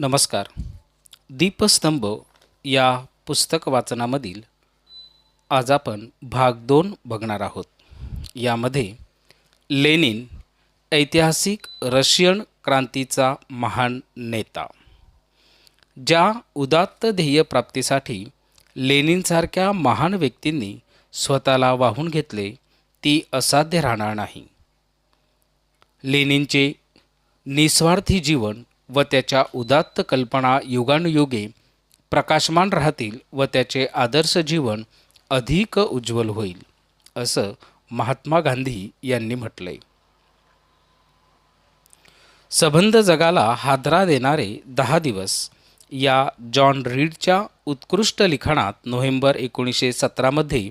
नमस्कार. दीपस्तंभ या पुस्तक वाचनामधील आज आपण भाग दोन बघणार आहोत. यामध्ये लेनिन ऐतिहासिक रशियन क्रांतीचा महान नेता ज्या उदात्त ध्येयप्राप्तीसाठी लेनिनसारख्या महान व्यक्तींनी स्वतःला वाहून घेतले ती असाध्य राहणार नाही. लेनिनचे निस्वार्थी जीवन व त्याच्या उदात्त कल्पना युगानुयुगे प्रकाशमान राहतील व त्याचे आदर्श जीवन अधिक उज्ज्वल होईल असं महात्मा गांधी यांनी म्हटलंय. सबंध जगाला हादरा देणारे दहा दिवस या जॉन रीडच्या उत्कृष्ट लिखाणात नोव्हेंबर एकोणीसशे सतरामध्ये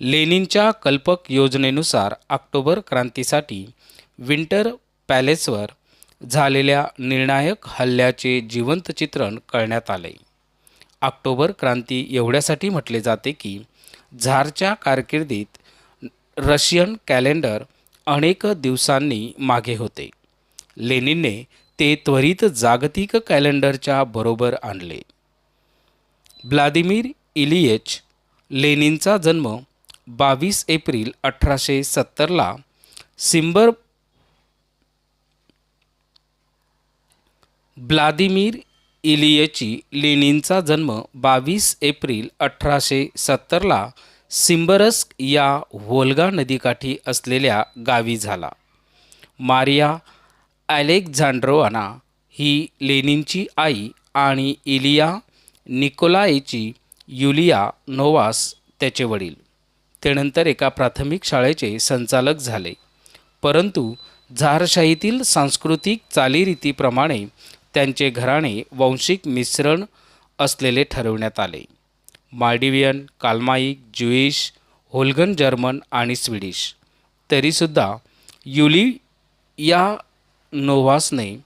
लेनिनच्या कल्पक योजनेनुसार ऑक्टोबर क्रांतीसाठी विंटर पॅलेसवर झालेल्या निर्णायक हल्ल्याचे जिवंत चित्रण करण्यात आले. ऑक्टोबर क्रांती एवढ्यासाठी म्हटले जाते की झारच्या कारकिर्दीत रशियन कॅलेंडर अनेक दिवसांनी मागे होते. लेनिनने ते त्वरित जागतिक कॅलेंडरच्या बरोबर आणले. व्लादिमीर इलियच लेनिनचा जन्म बावीस एप्रिल अठराशे सत्तरला सिंबर व्लादिमीर इलियची लेनिनचा जन्म बावीस एप्रिल अठराशे सत्तरला सिंबरस्क या व्होल्गा नदीकाठी असलेल्या गावी झाला. मारिया अलेक्झांड्रोवाना ही लेनिनची आई आणि इलिया निकोलायची युलिया नोवास त्याचे वडील. त्यानंतर एका प्राथमिक शाळेचे संचालक झाले. परंतु झारशाहीतील सांस्कृतिक चालीरीतीप्रमाणे त्यांचे घराणे वंशिक मिश्रण असलेले ठरवण्यात आले. माल्डिवियन काल्माईक ज्युईश होल्गन जर्मन आणि स्वीडिश. तरीसुद्धा युली या नोव्हासने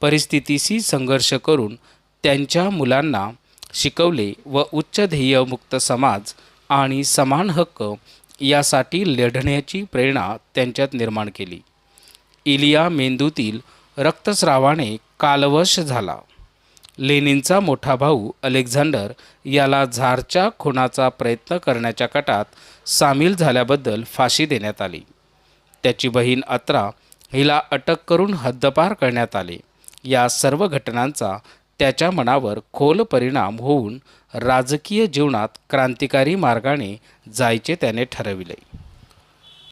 परिस्थितीशी संघर्ष करून त्यांच्या मुलांना शिकवले व उच्च ध्येयमुक्त समाज आणि समान हक्क यासाठी लढण्याची प्रेरणा त्यांच्यात निर्माण केली. इलिया मेंदूतील रक्तस्रावाने कालवश झाला. लेनिनचा मोठा भाऊ अलेक्झांडर याला झारच्या खुनाचा प्रयत्न करण्याच्या कटात सामील झाल्याबद्दल फाशी देण्यात आली. त्याची बहीण अत्रा हिला अटक करून हद्दपार करण्यात आले. या सर्व घटनांचा त्याच्या मनावर खोल परिणाम होऊन राजकीय जीवनात क्रांतिकारी मार्गाने जायचे त्याने ठरविले.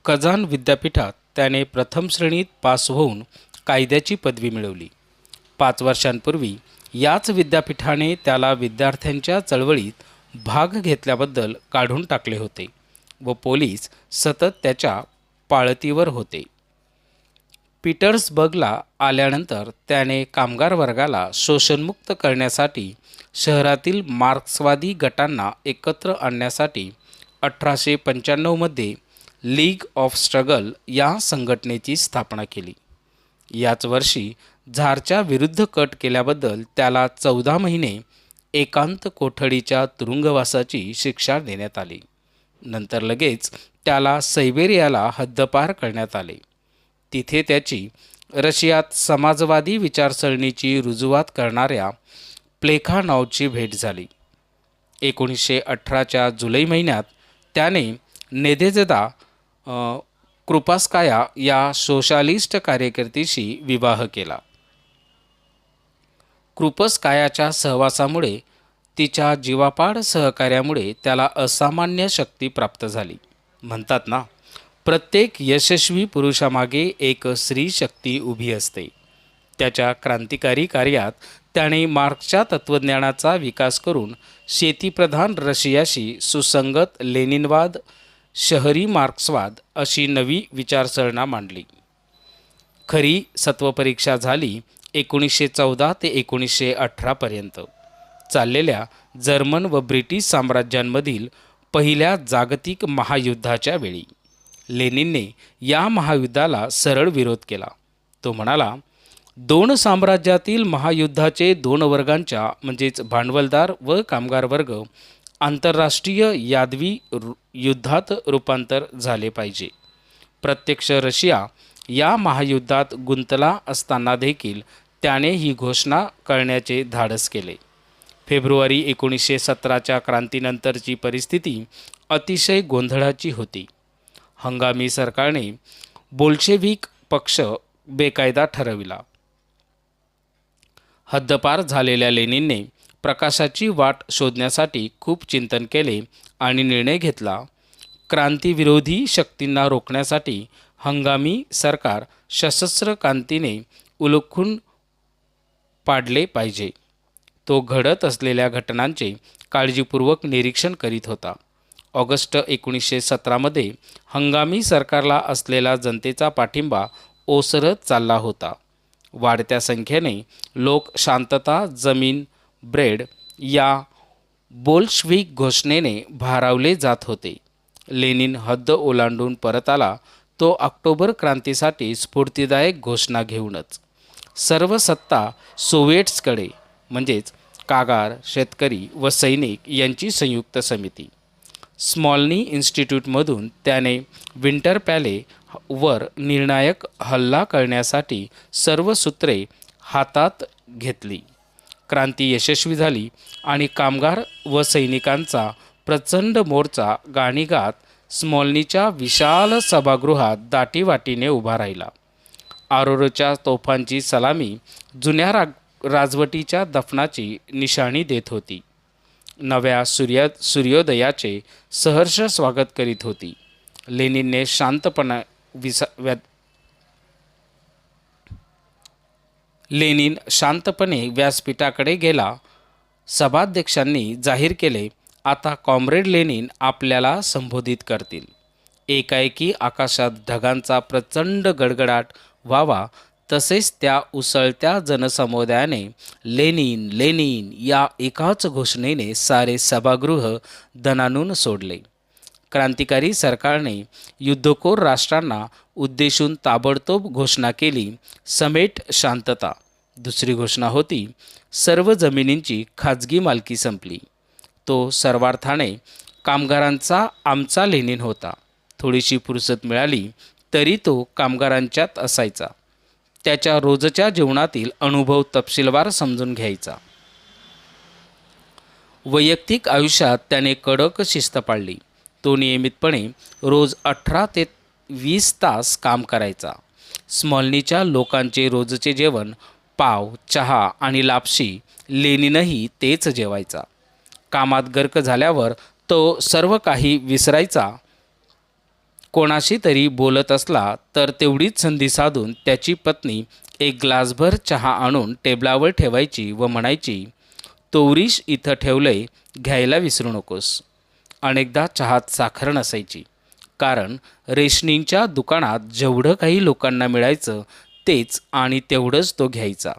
कझान विद्यापीठात त्याने प्रथम श्रेणीत पास होऊन कायद्याची पदवी मिळवली. पाच वर्षांपूर्वी याच विद्यापीठाने त्याला विद्यार्थ्यांच्या चळवळीत भाग घेतल्याबद्दल काढून टाकले होते व पोलीस सतत त्याच्या पाळतीवर होते. पीटर्सबर्गला आल्यानंतर त्याने कामगार वर्गाला शोषणमुक्त करण्यासाठी शहरातील मार्क्सवादी गटांना एकत्र आणण्यासाठी अठराशे पंच्याण्णवमध्ये लीग ऑफ स्ट्रगल या संघटनेची स्थापना केली. याच वर्षी झारच्या विरुद्ध कट केल्याबद्दल त्याला चौदा महिने एकांत कोठडीच्या तुरुंगवासाची शिक्षा देण्यात आली. नंतर लगेच त्याला सैबेरियाला हद्दपार करण्यात आले. तिथे त्याची रशियात समाजवादी विचारसरणीची रुजुवात करणाऱ्या प्लेखानॉवची भेट झाली. एकोणीसशे अठराच्या जुलै महिन्यात त्याने नेदेजदा कृपास्काया या सोशालिस्ट कार्यकर्तीशी विवाह केला. कृपस्कायाच्या सहवासामुळे तिच्या जीवापाड सहकार्यामुळे त्याला असामान्य शक्ती प्राप्त झाली. म्हणतात ना प्रत्येक यशस्वी पुरुषामागे एक स्त्री शक्ती उभी असते. त्याच्या क्रांतिकारी कार्यात त्याने मार्क्सच्या तत्त्वज्ञानाचा विकास करून शेतीप्रधान रशियाशी सुसंगत लेनिनवाद शहरी मार्क्सवाद अशी नवी विचारसरणा मांडली. खरी सत्वपरीक्षा झाली एकोणीसशे चौदा ते एकोणीसशे अठरापर्यंत चाललेल्या जर्मन व ब्रिटिश साम्राज्यांमधील पहिल्या जागतिक महायुद्धाच्या वेळी लेनिनने या महायुद्धाला सरळ विरोध केला. तो म्हणाला दोन साम्राज्यातील महायुद्धाचे दोन वर्गांच्या म्हणजेच भांडवलदार व कामगार वर्ग आंतरराष्ट्रीय यादवी रु युद्धात रूपांतर झाले पाहिजे. प्रत्यक्ष रशिया या महायुद्धात गुंतला असताना देखील त्याने ही घोषणा करण्याचे धाडस केले. फेब्रुवारी एकोणीसशे सतराच्या क्रांतीनंतरची परिस्थिती अतिशय गोंधळाची होती. हंगामी सरकारने बोल्शेविक पक्ष बेकायदा ठरविला. हद्दपार झालेल्या लेणींने प्रकाशाची वाट शोधण्यासाठी खूप चिंतन केले आणि निर्णय घेतला. क्रांतीविरोधी शक्तींना रोखण्यासाठी हंगामी सरकार सशस्त्र क्रांतीने उलखून पाडले पाहिजे. तो घडत असलेल्या घटनांचे काळजीपूर्वक निरीक्षण करीत होता. ऑगस्ट एकोणीसशे सतरामध्ये हंगामी सरकारला असलेला जनतेचा पाठिंबा ओसरत चालला होता. वाढत्या संख्येने लोक शांतता जमीन ब्रेड या बोल्शविक घोषणेने भारावले जात होते. लेनिन हद्द ओलांडून परत आला तो ऑक्टोबर क्रांतीसाठी स्फूर्तीदायक घोषणा घेऊनच. सर्व सत्ता सोव्हिएट्सकडे म्हणजेच कागार शेतकरी व सैनिक यांची संयुक्त समिती. स्मॉलनी इन्स्टिट्यूटमधून त्याने विंटर पॅले वर निर्णायक हल्ला करण्यासाठी सर्व सूत्रे हातात घेतली. क्रांती यशस्वी झाली आणि कामगार व सैनिकांचा प्रचंड मोर्चा गाणी गात स्मॉलनीच्या विशाल सभागृहात दाटीवाटीने उभा राहिला. आरोरच्या तोफांची सलामी जुन्या राग राजवटीच्या दफनाची निशाणी देत होती. नव्या सूर्य सूर्योदयाचे सहर्ष स्वागत करीत होती. लेनिनने शांतपणा विसा व्या लेनिन शांतपणे व्यासपीठाकडे गेला. सभाध्यक्षांनी जाहीर केले आता कॉम्रेड लेनिन आपल्याला संबोधित करतील. एकाएकी आकाशात ढगांचा प्रचंड गडगडाट व्हावा तसेच त्या उसळत्या जनसमुदायाने लेनिन लेनिन या एकाच घोषणेने सारे सभागृह दणानून सोडले. क्रांतिकारी सरकारने युद्धखोर राष्ट्रांना उद्देशून ताबडतोब घोषणा केली समेट शांतता. दुसरी घोषणा होती सर्व जमिनींची खाजगी मालकी संपली. तो सर्वार्थाने कामगारांचा आमचा लेनिन होता. थोडीशी फुरसत मिळाली तरी तो कामगारांच्यात असायचा. त्याच्या रोजच्या जीवनातील अनुभव तपशीलवार समजून घ्यायचा. वैयक्तिक आयुष्यात त्याने कडक शिस्त पाळली. तो नियमितपणे रोज अठरा ते वीस तास काम करायचा. स्मॉलनीच्या लोकांचे रोजचे जेवण पाव चहा आणि लापशी लेणीनही तेच जेवायचा. कामात गर्क झाल्यावर तो सर्व काही विसरायचा. कोणाशी तरी बोलत असला तर तेवढीच संधी साधून त्याची पत्नी एक ग्लासभर चहा आणून टेबलावर ठेवायची व म्हणायची तोरीश इथं ठेवलंय घ्यायला विसरू नकोस अनेकदा चहात साखर नसायची. कारण रेशनिंगच्या दुकानात जेवढं काही लोकांना मिळायचं तेच आणि तेवढंच तो घ्यायचा.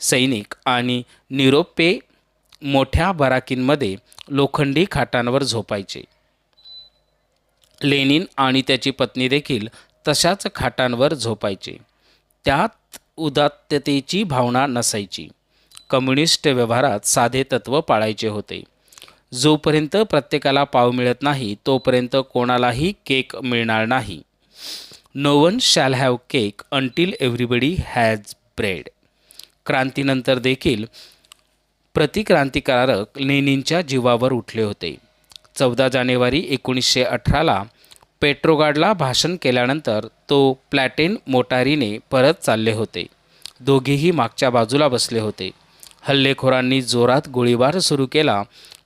सैनिक आणि निरोपे मोठ्या बराकींमध्ये लोखंडी खाटांवर झोपायचे. लेनिन आणि त्याची पत्नी देखील तशाच खाटांवर झोपायचे. त्यात उदात्ततेची भावना नसायची. कम्युनिस्ट व्यवहारात साधे तत्त्व पाळायचे होते. जोपर्यंत प्रत्येकाला पाव मिळत नाही तोपर्यंत कोणालाही केक मिळणार नाही. No one shall have cake until everybody has bread क्रांतीनंतर देखील प्रतिक्रांतिकारक लेनिनच्या जीवावर उठले होते. चौदा जानेवारी एकोणीसशे अठराला पेट्रोगाडला भाषण केल्यानंतर तो प्लॅटेन मोटारीने परत चालले होते. दोघेही मागच्या बाजूला बसले होते. हल्लेखोरांनी जोरात गोळीबार सुरू केला.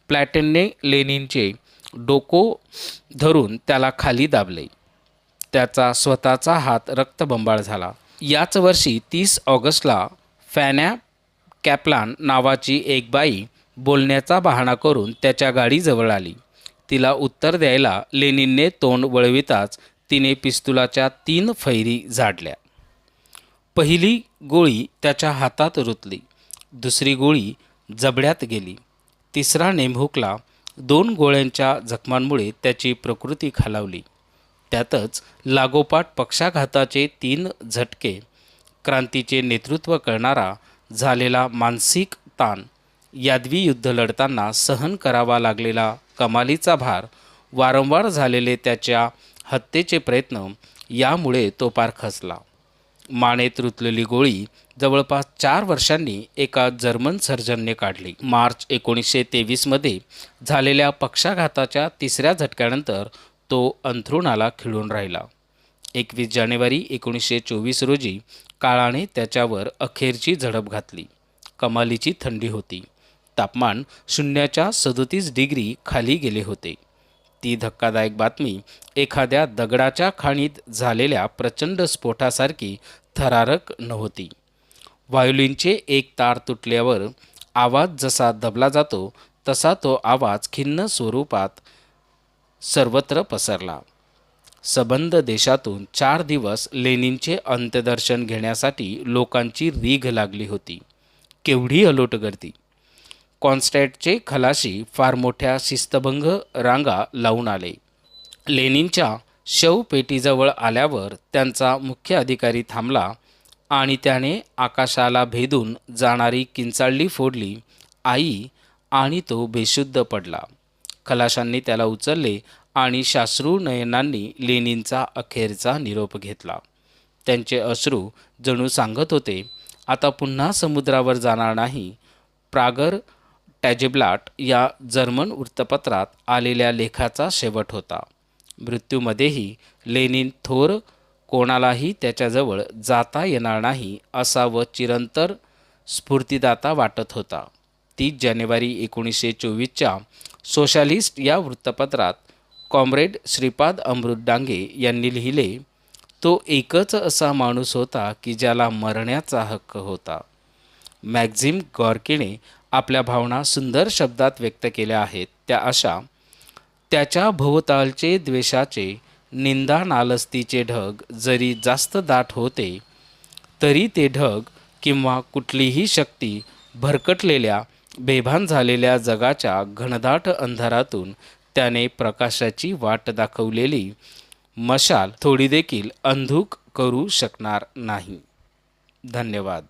प्लॅटेनने लेनिनचे डोको धरून त्याला खाली दाबले. त्याचा स्वतःचा हात रक्तबंबाळ झाला. याच वर्षी तीस ऑगस्टला फॅन्या कॅपलान नावाची एक बाई बोलण्याचा बहाणा करून त्याच्या गाडीजवळ आली. तिला उत्तर द्यायला लेनिनने तोंड वळविताच तिने पिस्तुलाच्या तीन फैरी झाडल्या. पहिली गोळी त्याच्या हातात रुतली. दुसरी गोळी जबड्यात गेली. तिसरा नेमभूकला दोन गोळ्यांच्या जखमांमुळे त्याची प्रकृती खालावली. त्यातच लागोपाठ पक्षाघाताचे तीन झटके क्रांतीचे नेतृत्व करणारा झालेला मानसिक ताण. यादवी युद्ध लढताना सहन करावा लागलेला कमालीचा भार वारंवार झालेले त्याच्या हत्येचे प्रयत्न यामुळे तो पार खचला. मानेत रुतलेली गोळी जवळपास चार वर्षांनी एका जर्मन सर्जनने काढली. मार्च एकोणीसशे तेवीसमध्ये झालेल्या पक्षाघाताच्या तिसऱ्या झटक्यानंतर तो अंथरुणाला खिळून राहिला. एकवीस जानेवारी एकोणीसशे चोवीस रोजी काळाने त्याच्यावर अखेरची झडप घातली. कमालीची थंडी होती. तापमान शून्याच्या सदोतीस डिग्री खाली गेले होते. ती धक्कादायक बातमी एखाद्या दगडाच्या खाणीत झालेल्या प्रचंड स्फोटासारखी थरारक नव्हती. व्हायोलिनचे एक तार तुटल्यावर आवाज जसा दबला जातो तसा तो आवाज खिन्न स्वरूपात सर्वत्र पसरला. सबंध देशातून चार दिवस लेनिनचे अंत्यदर्शन घेण्यासाठी लोकांची रीघ लागली होती. केवढी अलोट गर्दी. कॉन्स्टॅटचे खलाशी फार मोठ्या शिस्तभंग रांगा लावून आले. लेनिनच्या शवपेटीजवळ आल्यावर त्यांचा मुख्य अधिकारी थांबला आणि त्याने आकाशाला भेदून जाणारी किंचाळली फोडली. आई आणि तो बेशुद्ध पडला. खलाशांनी त्याला उचलले आणि शास्रू नयनांनी लेणींचा अखेरचा निरोप घेतला. त्यांचे अश्रू जणू सांगत होते आता पुन्हा समुद्रावर जाणार नाही. प्रागर टॅजेब्लाट या जर्मन वृत्तपत्रात आलेल्या लेखाचा शेवट होता. मृत्यूमध्येही लेनिन थोर कोणालाही त्याच्याजवळ जाता येणार नाही असा व चिरंतर स्फूर्तिदाता वाटत होता. तीस जानेवारी एकोणीसशे चोवीसच्या सोशालिस्ट या वृत्तपत्रात कॉम्रेड श्रीपाद अमृत डांगे यांनी लिहिले तो एकच असा माणूस होता की ज्याला मरण्याचा हक्क होता. मॅक्झिम गॉर्कीने आपल्या भावना सुंदर शब्दात व्यक्त केल्या आहेत. त्या अशा त्याच्या भोवतालचे द्वेषाचे निंदा नालस्तीचे ढग जरी जास्त दाट होते तरी ते ढग किंवा कुठलीही शक्ती भरकटलेल्या बेभान झालेल्या जगाच्या घनदाट अंधारातून त्याने प्रकाशाची वाट दाखवलेली मशाल थोडी देखील अंधुक करू शकणार नाही. धन्यवाद.